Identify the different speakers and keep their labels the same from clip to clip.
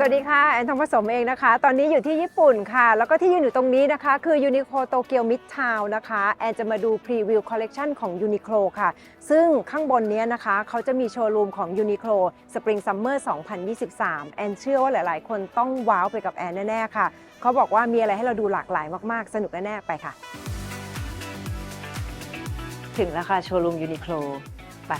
Speaker 1: สวัสดีค่ะ แอนทองผสมเองนะคะ ตอนนี้อยู่ที่ญี่ปุ่นค่ะ แล้วก็ที่ยืนอยู่ตรงนี้นะคะ คือยูนิโคโตเกียวมิดทาวนะคะ แอนจะมาดูพรีวิวคอลเลกชันของยูนิโคลค่ะ ซึ่งข้างบนนี้นะคะ เขาจะมีโชว์รูมของยูนิโคลสปริงซัมเมอร์2023 แอนเชื่อว่าหลายๆ คนต้องว้าวไปกับแอนแน่ ๆ ค่ะ เขาบอกว่ามีอะไรให้เราดูหลากหลายมาก ๆ สนุกแน่ ๆ ไปค่ะ ถึงแล้วค่ะโชว์รูมยูนิโคลไป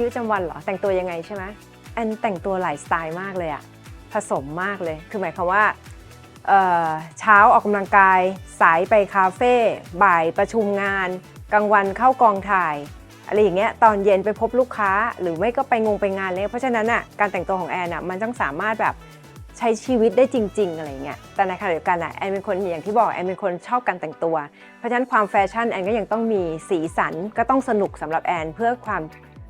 Speaker 1: ชีวิตประจำวันเหรอแต่งตัวยังไงใช่ไหมแอนแต่งตัวหลายสไตล์มากเลยอะผสมมากเลย คือหมายความว่าเเช้าออกกำลังกาย สายไปคาเฟ่บ่ายประชุมงาน กลางวันเข้ากองถ่าย อะไรอย่างเงี้ยตอนเย็นไปพบลูกค้าหรือไม่ก็ไปงงไปงานเลย เพราะฉะนั้นอะการแต่งตัวของแอนอะมันต้องสามารถแบบใช้ชีวิตได้จริง ๆ อะไรเงี้ย แต่ในขณะเดียวกันอะแอนเป็นคนอย่างที่บอกแอนเป็นคนชอบการแต่งตัว เพราะฉะนั้นความแฟชั่นแอนก็ยังต้องมีสีสันก็ต้องสนุกสำหรับแอนเพื่อความ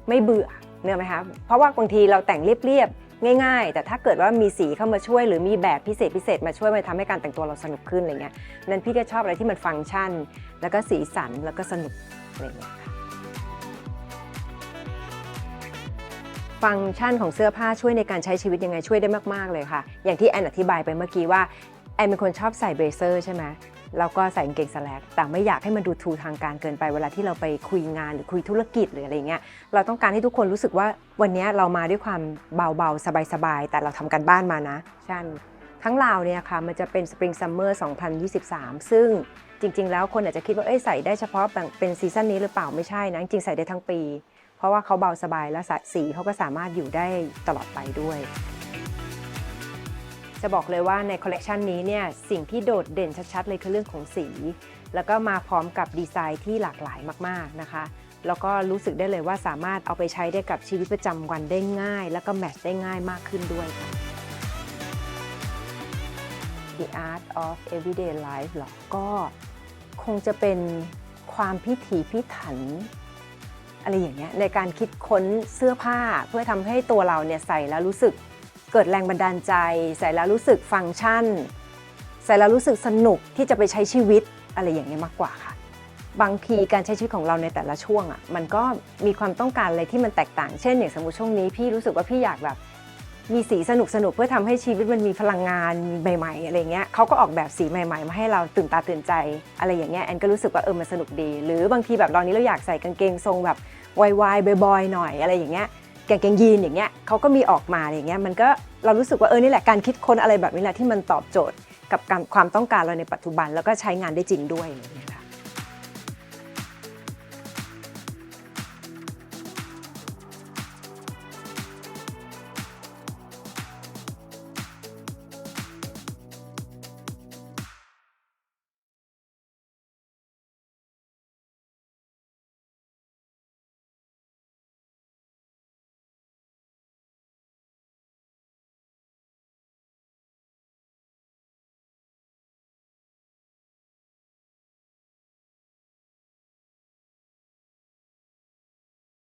Speaker 1: ไม่เบื่อเนื้อไหมคะเพราะว่าบางทีเราแต่งเรียบๆง่าย ๆ แต่ถ้าเกิดว่ามีสีเข้ามาช่วย หรือมีแบบพิเศษพิเศษมาช่วยมันทำให้การแต่งตัวเราสนุกขึ้นอะไรเงี้ยนั้นพี่ก็ชอบอะไรที่มันฟังก์ชัน แล้วก็สีสันแล้วก็สนุกอะไรเงี้ยค่ะฟังก์ชันของเสื้อผ้าช่วยในการใช้ชีวิตยังไงช่วยได้มาก ๆ เลยค่ะ อย่างที่แอนอธิบายไปเมื่อกี้ว่า แอนเป็นคนชอบใส่เบรเซอร์ใช่ไหม แล้วก็ใส่กางเกงสแลกแต่ไม่อยากให้มันดูทูทางการเกินไปเวลาที่เราไปคุยงานหรือคุยธุรกิจหรืออะไรเงี้ยเราต้องการให้ทุกคนรู้สึกว่าวันนี้เรามาด้วยความเบาๆ สบายๆ แต่เราทำกันบ้านมานะชันทั้งลาวเนี่ยค่ะมันจะเป็น Spring Summer 2023 ซึ่งจริง ๆ แล้วคนอาจจะคิดว่าเอ้ยใส่ได้เฉพาะเป็นซีซั่นนี้หรือเปล่าไม่ใช่นะจริงใส่ได้ทั้งปี เพราะว่าเขาเบาสบายและสีเขาก็สามารถอยู่ได้ตลอดไปด้วย จะบอกเลยว่าในคอลเลกชันนี้เนี่ยสิ่งที่โดดเด่นชัดๆเลยคือเรื่องของสี แล้วก็มาพร้อมกับดีไซน์ที่หลากหลายมากๆนะคะแล้วก็รู้สึกได้เลยว่าสามารถเอาไปใช้ได้กับชีวิตประจำวันได้ง่าย แล้วก็แมทช์ได้ง่ายมากขึ้นด้วยค่ะ The Art of Everyday Life หรอก็คงจะเป็นความพิถีพิถัน อะไรอย่างเงี้ยในการคิดค้นเสื้อผ้าเพื่อทำให้ตัวเราเนี่ยใส่แล้วรู้สึก เกิดแรงบันดาลใจ ใส่แล้วรู้สึกฟังก์ชัน ใส่แล้วรู้สึกสนุกที่จะไปใช้ชีวิตอะไรอย่างเงี้ยมากกว่าค่ะ บางทีการใช้ชีวิตของเราในแต่ละช่วงอะมันก็มีความต้องการอะไรที่มันแตกต่าง เช่น อย่างสมมติช่วงนี้พี่รู้สึกว่าพี่อยากแบบมีสีสนุกสนุกๆเพื่อทำให้ชีวิตมันมีพลังงานใหม่ ๆ อะไรเงี้ยเขาก็ออกแบบสีใหม่ ๆ มาให้เราตื่นตาตื่นใจ อะไรอย่างเงี้ยแอนก็รู้สึกว่าเออมันสนุกดี หรือบางทีแบบตอนนี้เราอยากใส่กางเกงทรงแบบวายๆบอยๆหน่อยอะไรอย่างเงี้ย กางเกงยีนอย่างเงี้ยเขาก็มีออกมาอย่างเงี้ยมันก็เรารู้สึกว่าเออนี่แหละการคิดค้นอะไรแบบนี้แหละที่มันตอบโจทย์กับความต้องการเราในปัจจุบัน แล้วก็ใช้งานได้จริงด้วยอย่างเงี้ยค่ะ